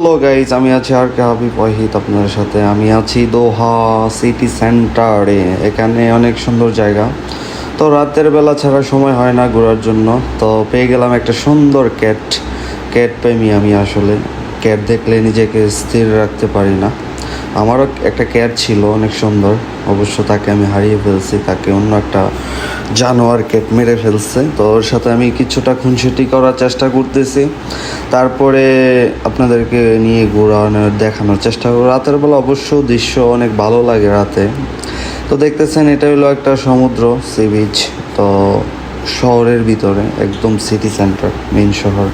Hello guys আমি আছি আর কে হাবিব ওয়াহিদ আপনার সাথে। আমি আছি দোহা সিটি সেন্টারে এখানে অনেক সুন্দর জায়গা। তো রাতের বেলা ছাড়া সময় হয় না ঘোরার জন্য। তো পেয়ে গেলাম একটা সুন্দর ক্যাট ক্যাট প্রেমী আমি আসলে। ক্যাট দেখলে নিজেকে স্থির রাখতে পারি না। আমারও একটা ক্যাট ছিল, অনেক সুন্দর। অবশ্য তাকে আমি হারিয়ে ফেলছি, তাকে অন্য একটা জানোয়ার ক্যাট মেরে ফেলছে। তো ওর সাথে আমি কিছুটা খুনসুটি করার চেষ্টা করতেছি। তারপরে আপনাদেরকে নিয়ে ঘোরানোর দেখানোর চেষ্টা করব। রাতের বেলা অবশ্য দৃশ্য অনেক ভালো লাগে রাতে। তো দেখতেছেন, এটা হলো একটা সমুদ্র সি বিচ তো শহরের ভিতরে, একদম সিটি সেন্টার মেন শহর।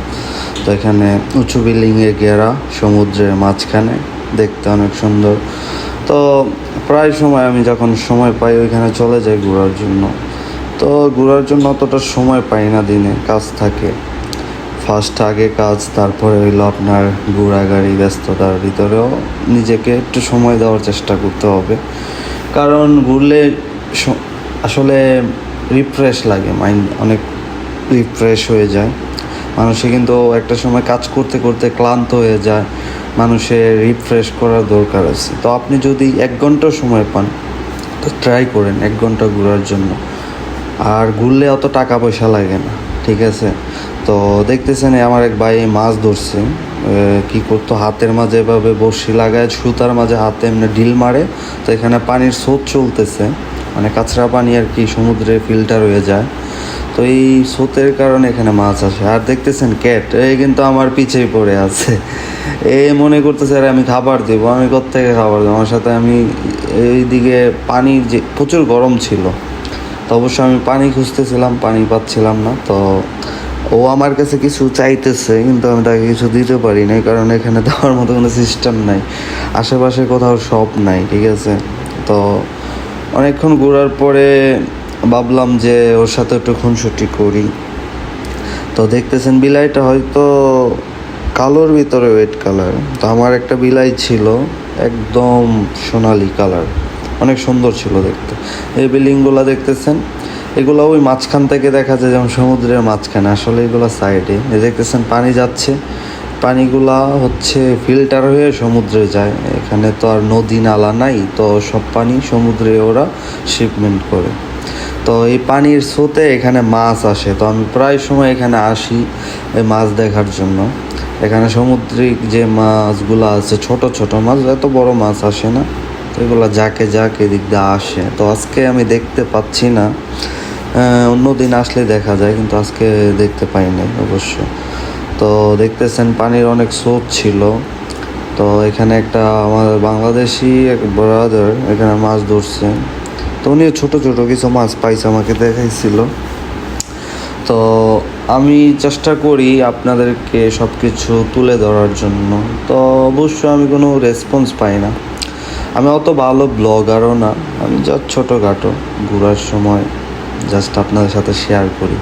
তো এখানে উঁচু বিল্ডিংয়ে ঘেরা সমুদ্রের মাঝখানে। দেখতে অনেক সুন্দর। তো প্রায় সময় আমি যখন সময় পাই ওইখানে চলে যাই ঘোরার জন্য। তো ঘোরার জন্য অতটা সময় পাই না দিনে, কাজ থাকে। ফার্স্ট আগে কাজ, তারপরে হইল আপনার ঘোরাগাড়ি ব্যস্ততার ভিতরেও নিজেকে একটু সময় দেওয়ার চেষ্টা করতে হবে। কারণ ঘুরলে আসলে রিফ্রেশ লাগে মাইন্ড অনেক রিফ্রেশ হয়ে যায়। মানুষে কিন্তু একটা সময় কাজ করতে করতে ক্লান্ত হয়ে যায়। মানুষের রিফ্রেশ করার দরকার আছে। তো আপনি যদি এক ঘণ্টা সময় পান, তো ট্রাই করেন এক ঘণ্টা ঘোরার জন্য। আর ঘুরলে অত টাকা পয়সা লাগে না, ঠিক আছে? তো দেখতেছেন আমার এক ভাই মাছ ধরছে কি করতো, হাতের মাঝে এভাবে বড়শি লাগায়, সুতার মাঝে হাতে এমনি ঢিল মারে। তো এখানে পানির স্রোত চলতেছে মানে কাঁচরা পানি আর কি সমুদ্রে ফিল্টার হয়ে যায়। তো এই স্রোতের কারণে এখানে মাছ আসে। আর দেখতেছেন ক্যাট এই কিন্তু আমার পিছেই পড়ে আছে। এ মনে করতেছে, আরে, আমি খাবার দেবো, আমি কোথেকে খাবার দেবো? আমার সাথে আমি এইদিকে পানির যে, প্রচুর গরম ছিল। তো অবশ্য আমি পানি খুঁজতেছিলাম, পানি পাচ্ছিলাম না। তো ও আমার কাছে কিছু চাইতেছে, কিন্তু আমি তাকে কিছু দিতে পারি না কারণ এখানে দেওয়ার মতো কোনো সিস্টেম নাই। আশেপাশে কোথাও শপ নাই, ঠিক আছে? তো অনেকক্ষণ ঘোরার পরে ভাবলাম যে ওর সাথে একটু খুনসুটি করি। তো দেখতেছেন বিলাইটা হয়তো কালোর ভিতরে ওয়েট কালার তো আমার একটা বিলাই ছিল একদম সোনালি কালার অনেক সুন্দর ছিল দেখতে। এই বিল্ডিংগুলো দেখতেছেন? এগুলো ওই মাঝখান থেকে দেখা যায় যেমন সমুদ্রের মাঝখানে। আসলে এগুলো সাইডে এ দেখতেছেন পানি যাচ্ছে। পানিগুলা হচ্ছে ফিল্টার হয়ে সমুদ্রে যায়। এখানে তো আর নদী নালা নাই। তো সব পানি সমুদ্রে ওরা শিপমেন্ট করে। তো এই পানির স্রোতে এখানে মাছ আসে। তো আমি প্রায় সময় এখানে আসি এই মাছ দেখার জন্য। এখানে সামুদ্রিক যে মাছগুলো আছে, ছোট ছোট মাছ, এত বড় মাছ আসে না। তো এগুলো যাকে যাকে এদিক দিয়ে আসে। তো আজকে আমি দেখতে পাচ্ছি না। অন্য দিন আসলে দেখা যায়, কিন্তু আজকে দেখতে পাই নাই অবশ্য। তো দেখতেছেন পানির অনেক স্রোত ছিল। তো এখানে একটা আমার বাংলাদেশি এক ব্রাদার এখানে মাছ ধরছে। তো উনি ছোটো ছোটো কিছু মাছ পাইছে, আমাকে দেখাইছিল। তো আমি চেষ্টা করি আপনাদেরকে সব কিছু তুলে ধরার জন্য। তো অবশ্য আমি কোনো রেসপন্স পাই না। আমি অত ভালো ব্লগারও না। আমি যা ছোটোখাটো ঘোরার সময় জাস্ট আপনাদের সাথে শেয়ার করি।